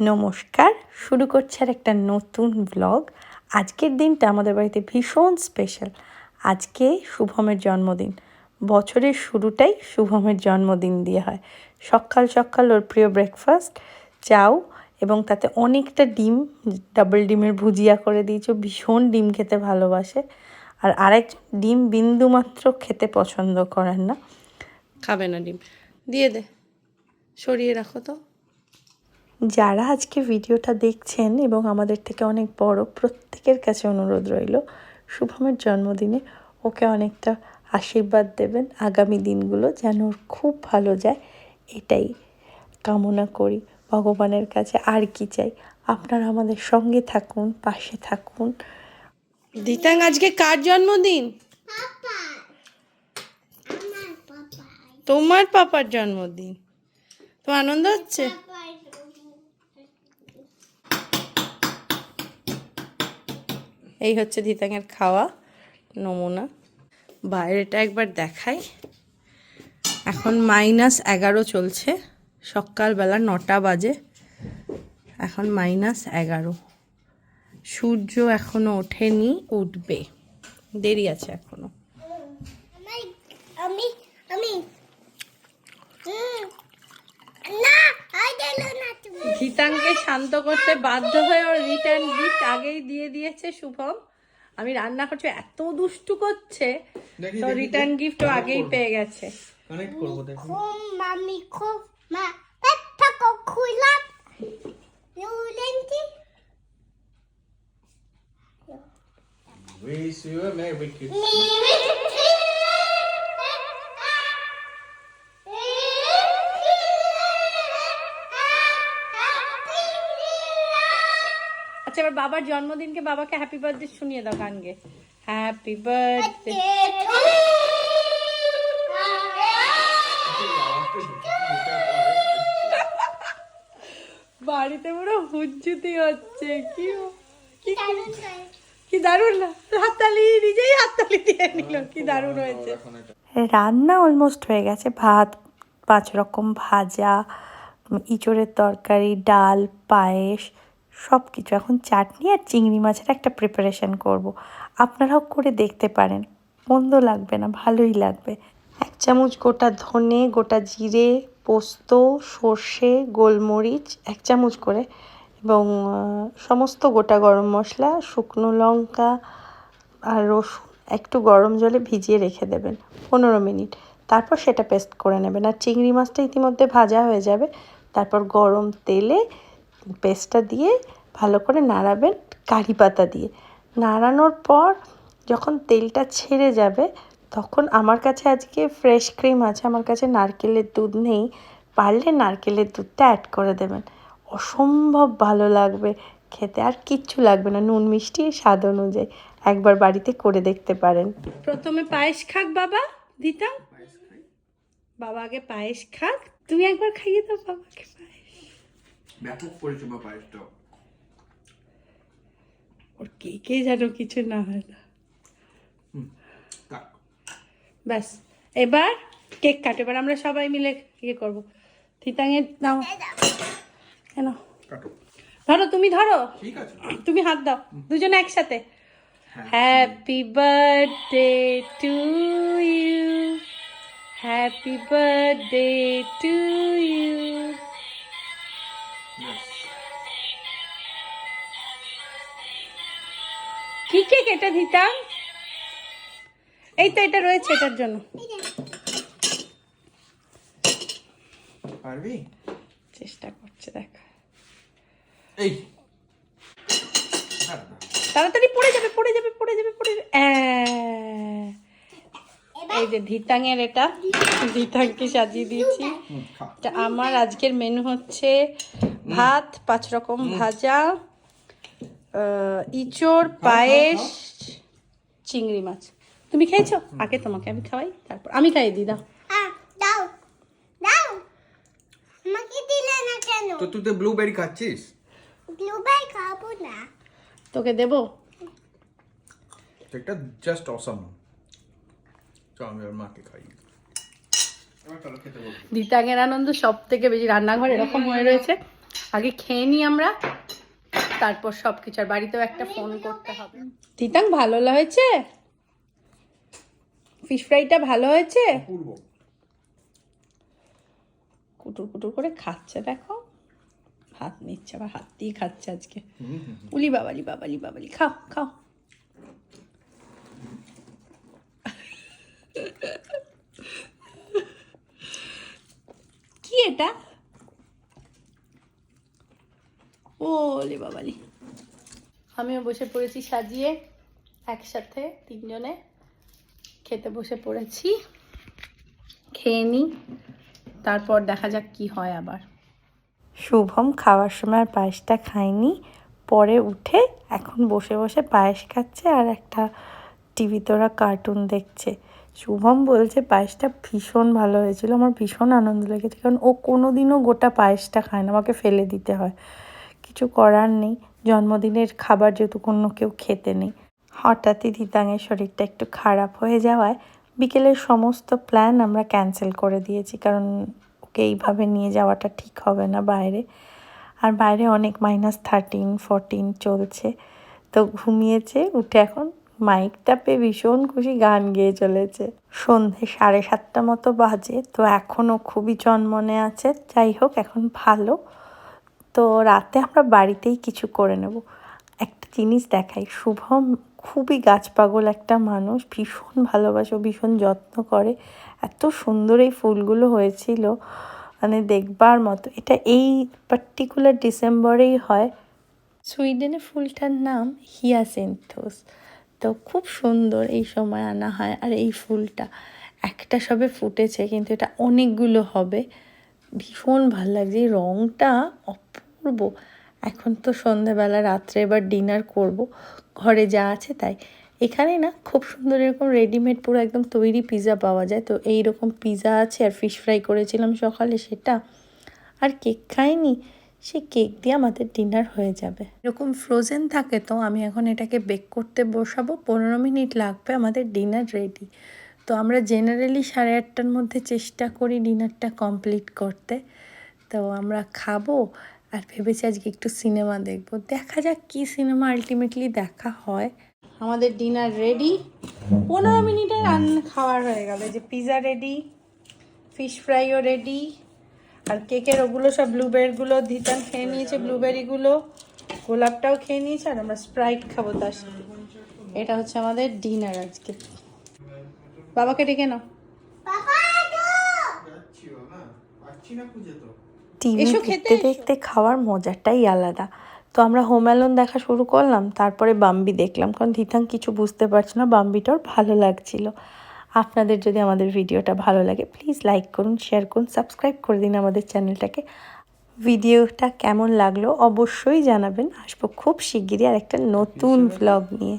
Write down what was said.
নমস্কার, শুরু করছে আর একটা নতুন ব্লগ আজকের দিনটা আমাদের বাড়িতে ভীষণ স্পেশাল আজকে শুভমের জন্মদিন। বছরের শুরুটাই শুভমের জন্মদিন দিয়ে হয়। সকাল সকাল ওর প্রিয় ব্রেকফাস্ট চাও এবং তাতে অনেকটা ডিম ডাবল ডিমের ভুজিয়া করে দিয়েছ। ভীষণ ডিম খেতে ভালোবাসে। আর আরেকজন ডিম বিন্দু মাত্র খেতে পছন্দ করেন না। খাবে না ডিম। দিয়ে দে। সরিয়ে রাখো তো। যারা আজকে ভিডিওটা দেখছেন এবং আমাদের থেকে অনেক বড় প্রত্যেকের কাছে অনুরোধ রইল শুভমের জন্মদিনে ওকে অনেকটা আশীর্বাদ দেবেন। আগামী দিনগুলো যেন ওর খুব ভালো যায় এটাই কামনা করি। ভগবানের কাছে আর কি চাই? আপনারা আমাদের সঙ্গে থাকুন পাশে থাকুন। দিতাং আজকে কার জন্মদিন? তোমার পাপার জন্মদিন। তো আনন্দ হচ্ছে? এই হচ্ছে ধিতাঙের খাওয়া, নমুনা। বাইরেটা একবার দেখাই। এখন মাইনাস এগারো চলছে, সকালবেলা নটা বাজে। এখন মাইনাস এগারো। সূর্য এখনও ওঠেনি, উঠবে। দেরি আছে এখনও। আমি আমি আমি না আই গীতাঙ্কে শান্ত করতে বাধ্য হয়ে ওর রিটার্ন গিফট আগেই দিয়ে দিয়েছে শুভম। আমি রান্না করছি এত দুষ্টু করছে। তো রিটার্ন। গিফট আগেই পেয়ে গেছে। কানেক্ট করব দেখো। খুব মামি খুব মা পেটটা কো খুইলাম। নুলেন্টি Wish you a Merry Christmas. এবার বাবার জন্মদিনকে বাবাকে হ্যাপি বার্থডে শুনিয়ে দাও গান গে হ্যাপি বার্থডে বাড়িতে পুরো হুজ্জুতি হচ্ছে কি কি কি দারুণ না হাততালি নিজেই হাততালি দিয়ে নিল কি দারুণ হয়েছে। রান্না অলমোস্ট হয়ে গেছে ভাত পাঁচ রকম ভাজা ইঁচড়ের তরকারি ডাল পায়েস সব কিছু এখন চাটনি আর চিংড়ি মাছের একটা প্রিপারেশন করব। আপনারাও করে দেখতে পারেন। মন্দ লাগবে না, ভালোই লাগবে। এক চামচ গোটা ধনে, গোটা জিরে, পোস্ত, সর্ষে, গোলমরিচ, এক চামচ করে এবং সমস্ত গোটা গরম মশলা, শুকনো লঙ্কা আর রসুন একটু গরম জলে ভিজিয়ে রেখে দেবেন পনেরো মিনিট। তারপর সেটা পেস্ট করে নেবেন। আর চিংড়ি মাছটা ইতিমধ্যে ভাজা হয়ে যাবে। তারপর গরম তেলে পেস্টটা দিয়ে ভালো করে নাড়াবেন কারি পাতা দিয়ে। নাড়ানোর পর যখন তেলটা ছেড়ে যাবে তখন আমার কাছে আজকে ফ্রেশ ক্রিম আছে আমার কাছে নারকেলের দুধ নেই পারলে নারকেলের দুধটা অ্যাড করে দেবেন। অসম্ভব ভালো লাগবে খেতে আর কিচ্ছু লাগবে না নুন মিষ্টি স্বাদ অনুযায়ী। একবার বাড়িতে করে দেখতে পারেন। প্রথমে পায়েস খাক বাবা দিতাম? বাবা আগে পায়েস খাক। তুমি একবার খাইয়ে দাও বাবাকে পায়েস। ব্যাপক পরিষেবা পায়েসটা ওর কে কে যেন কিছু না হয় না। ব্যাস এবার কেক কাট। এবার আমরা সবাই মিলে ইয়ে করব। থিতাঙের নাও। কেন? কাটো। ধরো তুমি ধরো। ঠিক আছে। তুমি হাত দাও দুজনে একসাথে। Happy birthday to you happy birthday to you. কি কেক এটা দিতাম এই তো এটা রয়েছে এটার জন্য। পারবি? চেষ্টা করছে দেখ। এই। তাড়াতাড়ি পড়ে যাবে পড়ে যাবে পড়ে যাবে পড়ে যাবে। এই যে ধিতাঙের এটা। ধিতাংকে সাজিয়ে দিয়েছি। আমার আজকের মেনু হচ্ছে ভাত পাঁচ রকম ভাজা ইঁচড় পায়েস চিংড়ি মাছ। তুমি খেয়েছো? আগে তোমাকে আমি খাওয়াই তারপর আমি খাইয়ে দিই দাও। তো তুই তো ব্লুবেরি খাচ্ছিস? ব্লুবেরি খাব না। তোকে দেবো? এটা জাস্ট অসাম চল আমি আর মাকে খাই। দিতাঙের আনন্দ সব থেকে বেশি রান্নাঘর এরকম হয়ে রয়েছে। আগে খেয়ে নিই আমরা তারপর সব কিছু আর বাড়িতেও একটা ফোন করতে হবে। তিতাং ভালো হয়েছে? ফিশ ফ্রাইটা ভালো হয়েছে? কুটুর কুটুর করে খাচ্ছে দেখো। হাত নিচ্ছে আবার হাত দিয়ে খাচ্ছে আজকে। উলি বাবালি বাবালি বাবালি খাও খাও কি এটা ওলে বাবালি আমিও বসে পড়েছি সাজিয়ে একসাথে তিনজনে খেতে বসে পড়েছি। খেয়ে নিই তারপর দেখা যাক কি হয় আবার। শুভম খাওয়ার সময় আর পায়েসটা খায়নি পরে উঠে এখন বসে বসে পায়েস খাচ্ছে আর একটা টিভিতে ওরা কার্টুন দেখছে। শুভম বলছে পায়েসটা ভীষণ ভালো হয়েছিল আমার ভীষণ আনন্দ লেগেছে কারণ ও কোনো দিনও গোটা পায়েসটা খায় না আমাকে ফেলে দিতে হয়। কিছু করার নেই। জন্মদিনের খাবার যেহেতু কোনো কেউ খেতে নেই। হঠাৎই ধিতাঙের শরীরটা একটু খারাপ হয়ে যাওয়ায় বিকেলের সমস্ত প্ল্যান আমরা ক্যান্সেল করে দিয়েছি, কারণ ওকে এইভাবে নিয়ে যাওয়াটা ঠিক হবে না বাইরে। আর বাইরে অনেক মাইনাস থার্টিন ফোরটিন চলছে। তো ঘুমিয়েছে, উঠে এখন মাইকটা পেয়ে ভীষণ খুশি গান গেয়ে চলেছে। সন্ধে সাড়ে সাতটা মতো বাজে, তো এখনও খুবই চনমনে আছে। যাই হোক, এখন ভালো। তো রাতে আমরা বাড়িতেই কিছু করে নেব। একটা জিনিস দেখাই, শুভম খুবই গাছ পাগল একটা মানুষ, ভীষণ ভালোবাসে ভীষণ যত্ন করে। এত সুন্দর এই ফুলগুলো হয়েছিল মানে দেখবার মতো। এটা এই পার্টিকুলার ডিসেম্বরেই হয়। সুইডেনে ফুলটার নাম হিয়াসিন্থোস। তো খুব সুন্দর এই সময় আনা হয়, আর এই ফুলটা একটা সবে ফুটেছে, কিন্তু এটা অনেকগুলো হবে। ভীষণ ভালো লাগছে। এই রঙটা অপূর্ব এখন তো সন্ধেবেলা রাত্রে এবার ডিনার করব। ঘরে যা আছে তাই। এখানে না, খুব সুন্দর এরকম রেডিমেড পুরো একদম তৈরি পিৎজা পাওয়া যায়। তো এই রকম পিৎজা আছে আর ফিশ ফ্রাই করেছিলাম সকালে সেটা। আর কেক খাইনি সে কেক দিয়ে আমাদের ডিনার হয়ে যাবে। এরকম ফ্রোজেন থাকে তো আমি এখন এটাকে বেক করতে বসাবো। পনেরো মিনিট লাগবে আমাদের ডিনার রেডি তো আমরা জেনারেলি সাড়ে আটটার মধ্যে চেষ্টা করি ডিনারটা কমপ্লিট করতে। তো আমরা খাব। আর ভেবেছি আজকে একটু সিনেমা দেখব। দেখা যাক কি সিনেমা আলটিমেটলি দেখা হয়। আমাদের ডিনার রেডি পনেরো মিনিটে রান্না খাওয়ার হয়ে গেল। যে পিৎজা রেডি ফিশ ফ্রাইও রেডি আর কেকের ওগুলো সব ব্লুবেরিগুলো ধিতান খেয়ে নিয়েছে ব্লুবেরিগুলো গোলাপটাও খেয়ে নিয়েছে আর আমরা স্প্রাইট খাব তার সাথে। এটা হচ্ছে আমাদের ডিনার আজকে। বাবাকে ডেকে নাও। যাচ্ছি না খুঁজে তো। টিভি খেতে দেখতে দেখতে খাওয়ার মজাটাই আলাদা। তো আমরা হোম অ্যালোন দেখা শুরু করলাম তারপরে বাম্বি দেখলাম কারণ ধিতাং কিছু বুঝতে পারছে না বাম্বিটাও ভালো লাগছিল। আপনাদের যদি আমাদের ভিডিওটা ভালো লাগে প্লিজ লাইক করুন শেয়ার করুন সাবস্ক্রাইব করে দিন আমাদের চ্যানেলটাকে ভিডিওটা কেমন লাগল অবশ্যই জানাবেন। আসব খুব শিগগিরই আর একটা নতুন ভ্লগ নিয়ে।